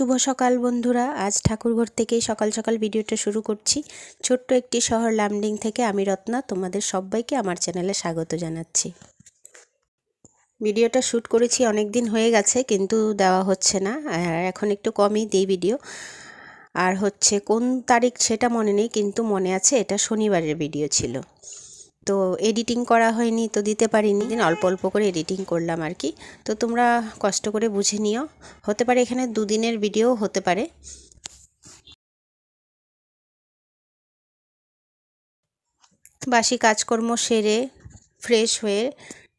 শুভ সকাল বন্ধুরা। আজ ঠাকুরঘর থেকেই সকাল সকাল ভিডিওটা শুরু করছি। ছোট্ট একটি শহর লামডিং থেকে আমি রত্না, তোমাদের সবাইকে আমার চ্যানেলে স্বাগত জানাচ্ছি। ভিডিওটা শ্যুট করেছি অনেক দিন হয়ে গেছে, কিন্তু দেওয়া হচ্ছে না এখন একটু কমই দিই ভিডিও। আর হচ্ছে কোন তারিখ সেটা মনে নেই, কিন্তু মনে আছে এটা শনিবারের ভিডিও ছিল। তো এডিটিং করা হয়নি তো দিতে পারিনি। দিন অল্প অল্প করে এডিটিং করলাম আর কি। তো তোমরা কষ্ট করে বুঝে নিও। হতে পারে এখানে দুদিনের ভিডিও হতে পারে। বাসি কাজকর্ম সেরে ফ্রেশ হয়ে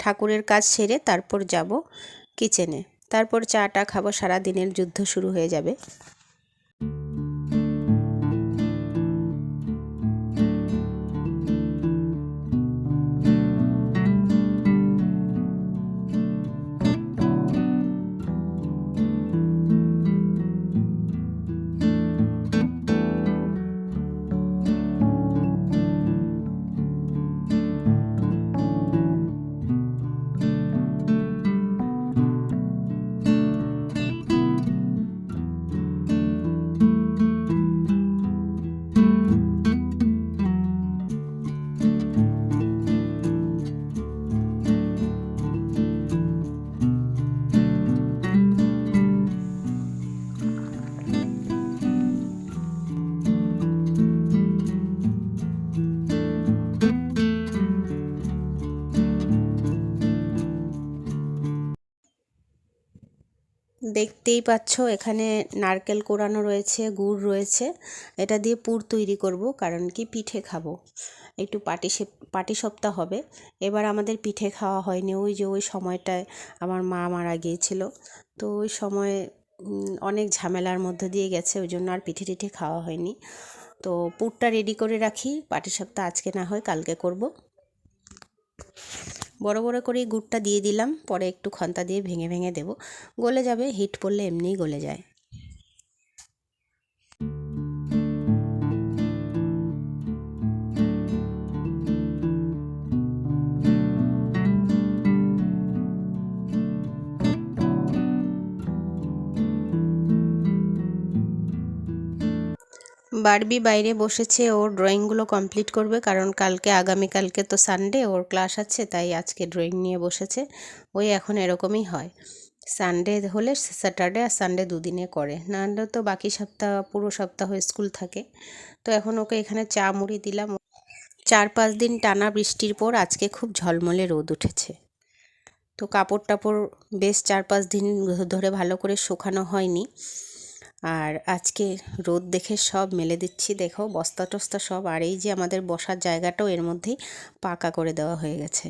ঠাকুরের কাজ সেরে তারপর যাব কিচেনে তারপর চাটা খাব সারা দিনের যুদ্ধ শুরু হয়ে যাবে। দেখতেই পাচ্ছ, এখানে নারকেল কোরানো রয়েছে, গুড় রয়েছে। এটা দিয়ে পুর তৈরি করব, কারণ কি পিঠে খাব। একটু পাটি পাটি সপ্তাহ হবে। এবার আমাদের পিঠে খাওয়া হয়নি। ওই যে, ওই সময়টায় আমার মা মারা গিয়েছিল। তো ওই সময় অনেক ঝামেলার মধ্যে দিয়ে গেছে, ওই জন্য আর পিঠে টিঠে খাওয়া হয়নি। তো পুরটা রেডি করে রাখি। পাটি সপ্তাহ আজকে না হয়, কালকে করব। বড় বড় করে গুড়টা দিয়ে দিলাম, পরে একটু খন্তা দিয়ে ভেঙে ভেঙে দেব। গলে যাবে, হিট পড়লে এমনিই গলে যায়। বারবি বাইরে বসেছে, ওর ড্রয়িংগুলো কমপ্লিট করবে, কারণ কালকে আগামীকালকে তো সানডে ওর ক্লাস আছে, তাই আজকে ড্রয়িং নিয়ে বসেছে। ওই এখন এরকমই হয়। সানডে হলে স্যাটারডে আর সানডে দুদিনে করে। নাহলে তো বাকি সপ্তাহ, পুরো সপ্তাহ স্কুল থাকে। তো এখন ওকে এখানে চা মুড়ি দিলাম। চার পাঁচ দিন টানা বৃষ্টির পর আজকে খুব ঝলমলে রোদ উঠেছে। তো কাপড় টাপড় বেশ চার পাঁচ দিন ধরে ভালো করে শুকানো হয়নি। আর আজকে রোদ দেখে সব মেলে দিচ্ছি। দেখো, বস্তা টস্তা সব আর এই যে আমাদের বসার জায়গাটাও এর মধ্যেই পাকা করে দেওয়া হয়ে গেছে।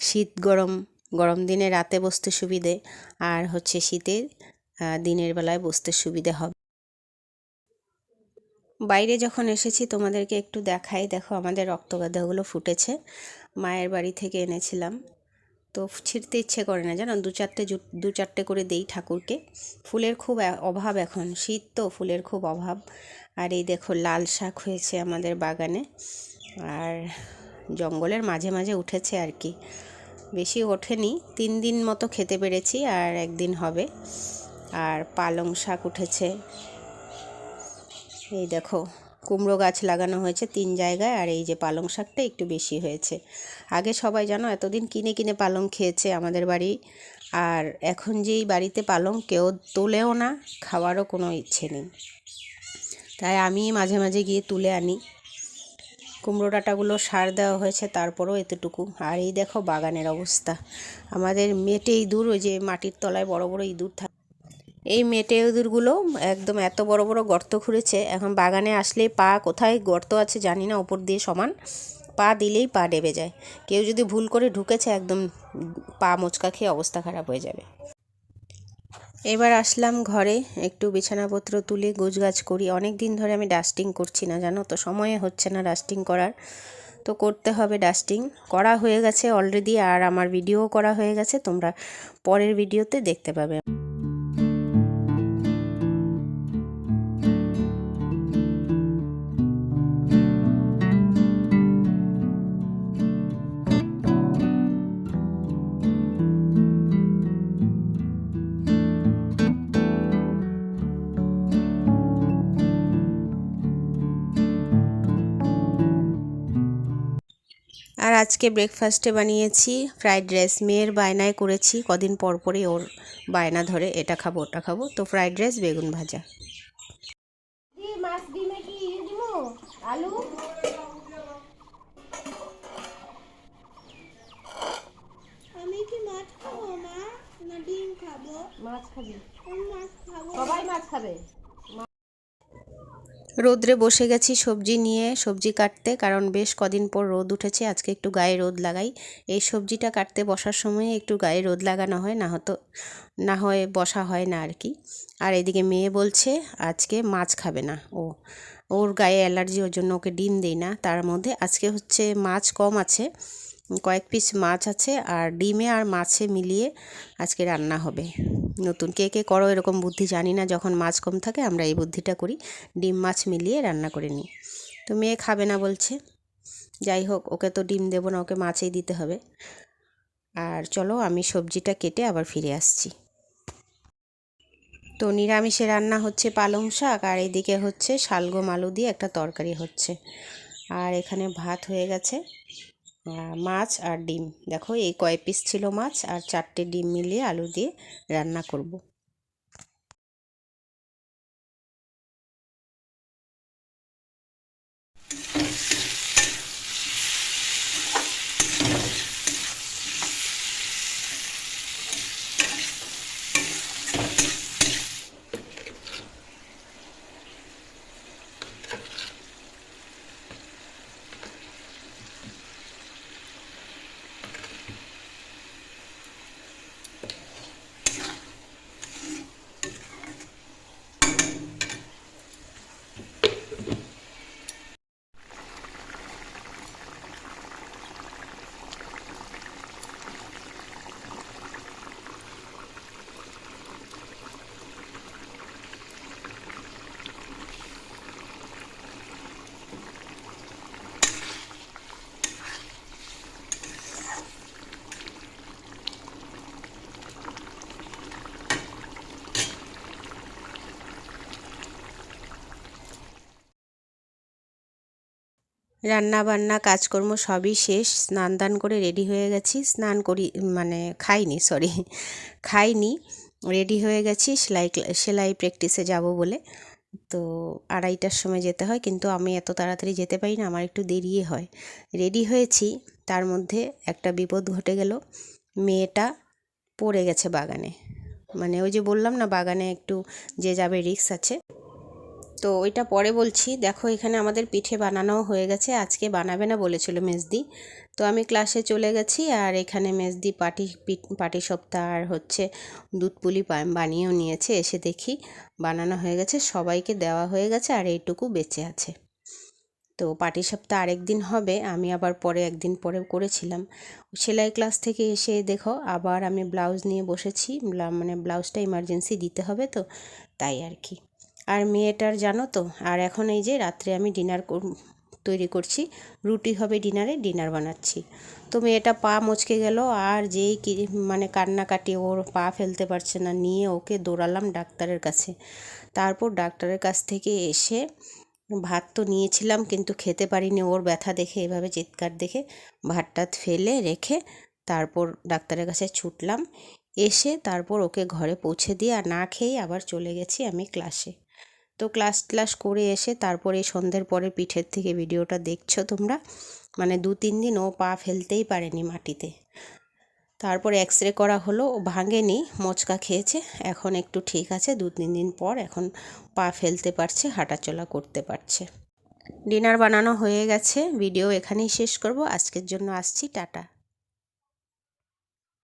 শীত গরম গরম দিনে রাতে বসতে সুবিধে, আর হচ্ছে শীতে দিনের বেলায় বসতে সুবিধে হবে। বাইরে যখন এসেছি, তোমাদেরকে একটু দেখাই। দেখো, আমাদের রক্তগাধাগুলো ফুটেছে। মায়ের বাড়ি থেকে এনেছিলাম। তো ছিঁড়তে ইচ্ছে করে না, জানো? দু চারটে দু চারটে করে দেই ঠাকুরকে। ফুলের খুব অভাব এখন। শীত তো, ফুলের খুব অভাব। আর এই দেখো, লাল শাক হয়েছে আমাদের বাগানে। আর জঙ্গলের মাঝে মাঝে উঠেছে আর কি। বেশি ওঠেনি, তিন দিন মতো খেতে পেরেছি আর একদিন হবে। আর পালং শাক উঠেছে। এই দেখো কুমড়ো গাছ লাগানো হয়েছে তিন জায়গায় আর এই যে পালং শাকটা একটু বেশি হয়েছে। আগে সবাই জানো এতদিন কিনে কিনে পালং খেয়েছে আমাদের বাড়ি। আর এখন যেই বাড়িতে পালং কেউ তোলেও না, খাওয়ারও কোনো ইচ্ছে নেই। তাই আমি মাঝে মাঝে গিয়ে তুলে আনি। কুমড়ো ডাঁটাগুলো সার দেওয়া হয়েছে, তারপরেও এতটুকু। আর এই দেখো বাগানের অবস্থা। আমাদের মেটে ইঁদুর, ওই যে মাটির তলায় বড় বড় ইঁদুর থাকে। এই মেটে ইঁদুরগুলো একদম এত বড় বড় গর্ত খুঁড়েছে, এখন বাগানে আসলে পা কোথায় গর্ত আছে জানি না, ওপর দিয়ে সমান। পা দিলেই পা ডেবে যায়। কেউ যদি ভুল করে ঢুকেছে, একদম পা মোচকা খেয়ে অবস্থা খারাপ হয়ে যাবে। এবার আসলাম ঘরে, একটু বিছানাপত্র তুলে গোছগাছ করি। অনেক দিন ধরে আমি ডাস্টিং করছি না, জানো তো, সময়ে হচ্ছে না ডাস্টিং করার। তো করতে হবে ডাস্টিং। করা হয়ে গেছে অলরেডি, আর আমার ভিডিও করা হয়ে গেছে, তোমরা পরের ভিডিওতে দেখতে পাবে। আর আজকে ব্রেকফাস্টে বানিয়েছি ফ্রাইড রাইস মেয়ের বায়নায় করেছি কদিন পর পরই ওর বায়না ধরে এটা খাব ওটা খাব। তো ফ্রাইড রাইস বেগুন ভাজা। মাছ ডিমে কি দিব আলু আমি কি মাছ খাব মা? না ডিম খাব? মাছ খাবি। মাছ খাব। সবাই মাছ খাবে? রোদ্রে বসে গেছি সবজি নিয়ে, সবজি কাটতে, কারণ বেশ কদিন পর রোদ উঠেছে, আজকে একটু গায়ে রোদ লাগাই। এই সবজিটা কাটতে বসার সময় একটু গায়ে রোদ লাগানো হয়, না হতো, না হয় বসা হয় না আর কি। আর এদিকে মেয়ে বলছে, আজকে মাছ খাবে না। ও, ওর গায়ে অ্যালার্জি, ওর জন্য ওকে ডিম দেই না। তার মধ্যে আজকে হচ্ছে মাছ কম আছে কয়েক পিস মাছ আছে আর ডিমে আর মাছে মিলিয়ে আজকে রান্না হবে। নতুন কে কে করো এরকম বুদ্ধি জানি না, যখন মাছ কম থাকে আমরা এই বুদ্ধিটা করি। ডিম, মাছ মিলিয়ে রান্না করে নিই। তো মেয়ে খাবে না বলছে। যাই হোক, ওকে তো ডিম দেবো না, ওকে মাছেই দিতে হবে। আর চলো আমি সবজিটা কেটে আবার ফিরে আসছি। তো নিরামিষে রান্না হচ্ছে পালং শাক আর এদিকে হচ্ছে শালগম আলু দিয়ে একটা তরকারি হচ্ছে। আর এখানে ভাত হয়ে গেছে। মাছ আর ডিম। দেখো, এই কয় পিস ছিল মাছ আর চারটে ডিম মিলিয়ে আলু দিয়ে রান্না করব। রান্না বান্না কাজকর্ম সবই শেষ। স্নান দান করে রেডি হয়ে গেছি। স্নান করি মানে খাইনি সরি খাইনি, রেডি হয়ে গেছি। সেলাই সেলাই প্র্যাকটিসে যাব বলে। তো আড়াইটার সময় যেতে হয়, কিন্তু আমি এত তাড়াতাড়ি যেতে পারি না, আমার একটু দেরিয়ে হয়। রেডি হয়েছি, তার মধ্যে একটা বিপদ ঘটে গেল। মেয়েটা পড়ে গেছে বাগানে। মানে ওই যে বললাম না, বাগানে একটু যে যাবে রিক্স আছে। তো ওইটা পরে বলছি, দেখো এখানে আমাদের পিঠে বানানো হয়ে গেছে, আজকে বানাবে না বলেছিল মেজদি। তো আমি ক্লাসে চলে গেছি আর এখানে মেজদি পাটি পাটি সপ্তাহ আর হচ্ছে দুধ পুলি বানিয়েও নিয়েছে, এসে দেখি বানানো হয়ে গেছে, সবাইকে দেওয়া হয়ে গেছে আর এইটুকু বেঁচে আছে। তো পাটি সপ্তাহ আরেক দিন হবে, আমি আবার পরে একদিন পরে করেছিলাম। সেলাই ক্লাস থেকে এসে দেখো আবার আমি ব্লাউজ নিয়ে বসেছি মানে ব্লাউজটা ইমার্জেন্সি দিতে হবে তো, তাই আর কি। আর মেয়েটার জানো তো? আর এখন এই যে রাত্রে আমি ডিনার তৈরি করছি। রুটি হবে ডিনারে, ডিনার বানাচ্ছি। তো মেয়েটা পা মচকে গেল, আর যেই কি মানে কান্নাকাটি, ওর পা ফেলতে পারছে না, নিয়ে ওকে দৌড়ালাম ডাক্তারের কাছে। তারপর ডাক্তারের কাছ থেকে এসে ভাত তো নিয়েছিলাম, কিন্তু খেতে পারিনি। ওর ব্যথা দেখে, এভাবে চিৎকার দেখে ভাতটা ফেলে রেখে তারপর ডাক্তারের কাছে ছুটলাম। এসে তারপর ওকে ঘরে পৌঁছে দিয়ে, আর না খেয়েই আবার চলে গেছি আমি ক্লাসে। তো ক্লাস ক্লাস করে এসে তারপরে সন্ধ্যের পরে পিঠের থেকে ভিডিওটা দেখছ তোমরা? মানে দু, তিন দিন ও পা ফেলতেই পারেনি মাটিতে। তারপর এক্স রে করা হলো, ও ভাঙেনি, মোচকা খেয়েছে। এখন একটু ঠিক আছে, দু, তিন দিন পর এখন পা ফেলতে পারছে, হাঁটাচলা করতে পারছে। ডিনার বানানো হয়ে গেছে, ভিডিও এখানেই শেষ করব। আজকের জন্য আসছি, টাটা।